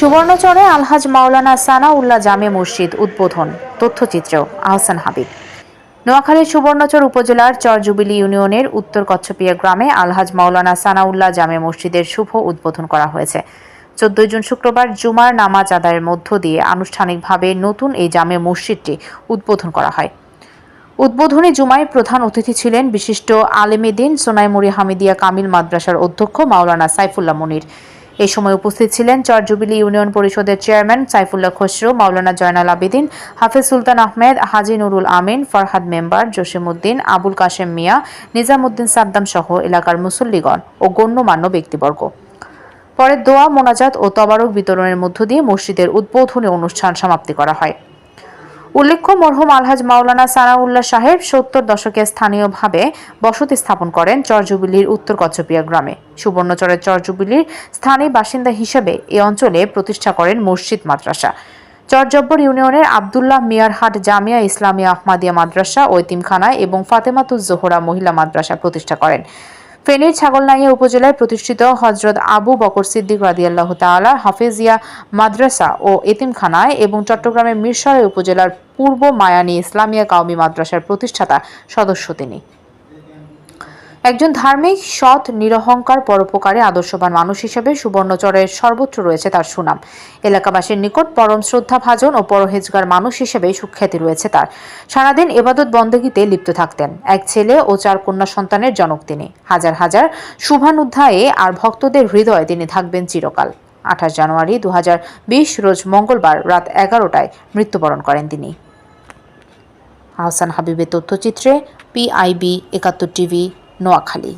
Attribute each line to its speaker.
Speaker 1: সুবর্ণচরে আলহাজ মাওলানা সানাউল্লাহ জামে মসজিদ উদ্বোধন। তথ্যচিত্র আহসান হাবিব। নোয়াখালীর সুবর্ণচর উপজেলার চরজুবিলি ইউনিয়নের উত্তর কচ্ছপিয়া গ্রামে আলহাজ মাওলানা সানাউল্লাহ জামে মসজিদের শুভ উদ্বোধন করা হয়েছে। চোদ্দই জুন শুক্রবার জুমার নামাজ আদায়ের মধ্য দিয়ে আনুষ্ঠানিকভাবে নতুন এই জামে মসজিদটি উদ্বোধন করা হয়। উদ্বোধনী জুমায় প্রধান অতিথি ছিলেন বিশিষ্ট আলেমেদিন সোনাইমুরি হামিদিয়া কামিল মাদ্রাসার অধ্যক্ষ মাওলানা সাইফুল্লাহ মনির। এই সময় উপস্থিত ছিলেন চরজুবিলি ইউনিয়ন পরিষদের চেয়ারম্যান সাইফুল্লাহ খসরু, মাওলানা জয়নাল আবেদিন, হাফিজ সুলতান আহমেদ, হাজি নুরুল আমিন, ফরহাদ মেম্বার জসিমউদ্দিন, আবুল কাশেম মিয়া, নিজামুদ্দিন সাদ্দাম সহ এলাকার মুসল্লিগণ ও গণ্যমান্য ব্যক্তিবর্গ। পরে দোয়া, মোনাজাত ও তবারক বিতরণের মধ্য দিয়ে মসজিদের উদ্বোধনী অনুষ্ঠান সমাপ্তি করা হয়। উল্লেখ্য, মরহুম আলহাজ মাওলানা সানাউল্লাহ সাহেব সত্তর দশকে স্থানীয়ভাবে বসতি স্থাপন করেন চরজুবিলির উত্তর কচ্ছপিয়া গ্রামে। সুবর্ণচরের চরজুবিলির স্থানীয় বাসিন্দা হিসেবে এ অঞ্চলে প্রতিষ্ঠা করেন মসজিদ মাদ্রাসা। চরজব্বর ইউনিয়নের আবদুল্লাহ মিয়ারহাট জামিয়া ইসলামিয়া আহমাদিয়া মাদ্রাসা ও এতিমখানা এবং ফাতেমাতুজ জোহরা মহিলা মাদ্রাসা প্রতিষ্ঠা করেন। ফেনীর ছাগলনাইয়া উপজেলায় প্রতিষ্ঠিত হজরত আবু বকর সিদ্দিক রাদিয়াল্লাহ তালা হাফেজিয়া মাদ্রাসা ও এতিমখানায় এবং চট্টগ্রামের মিরসরাই উপজেলার পূর্ব মায়ানী ইসলামিয়া কাউমি মাদ্রাসার প্রতিষ্ঠাতা সদস্য তিনি। একজন ধার্মিক, সৎ, নিরহংকার, পরোপকারী, আদর্শবান মানুষ হিসেবে সুবর্ণচরের সর্বত্র রয়েছে তার সুনাম। এলাকাবাসীর নিকট পরম শ্রদ্ধাভাজন ও পরহেজগার মানুষ হিসেবে সুখ্যাতি রয়েছে তার। সারাদিন এবাদত বন্দেগীতে লিপ্ত থাকতেন। এক ছেলে ও চার কন্যা সন্তানের জনক তিনি। হাজার হাজার শুভানুধ্যায়ে আর ভক্তদের হৃদয়ে তিনি থাকবেন চিরকাল। আঠাশ জানুয়ারি দু বিশ রোজ মঙ্গলবার রাত এগারোটায় মৃত্যুবরণ করেন তিনি। আহসান হাবিবের তথ্যচিত্রে, পিআইবি একাত্তর টিভি। নোয়াখালী।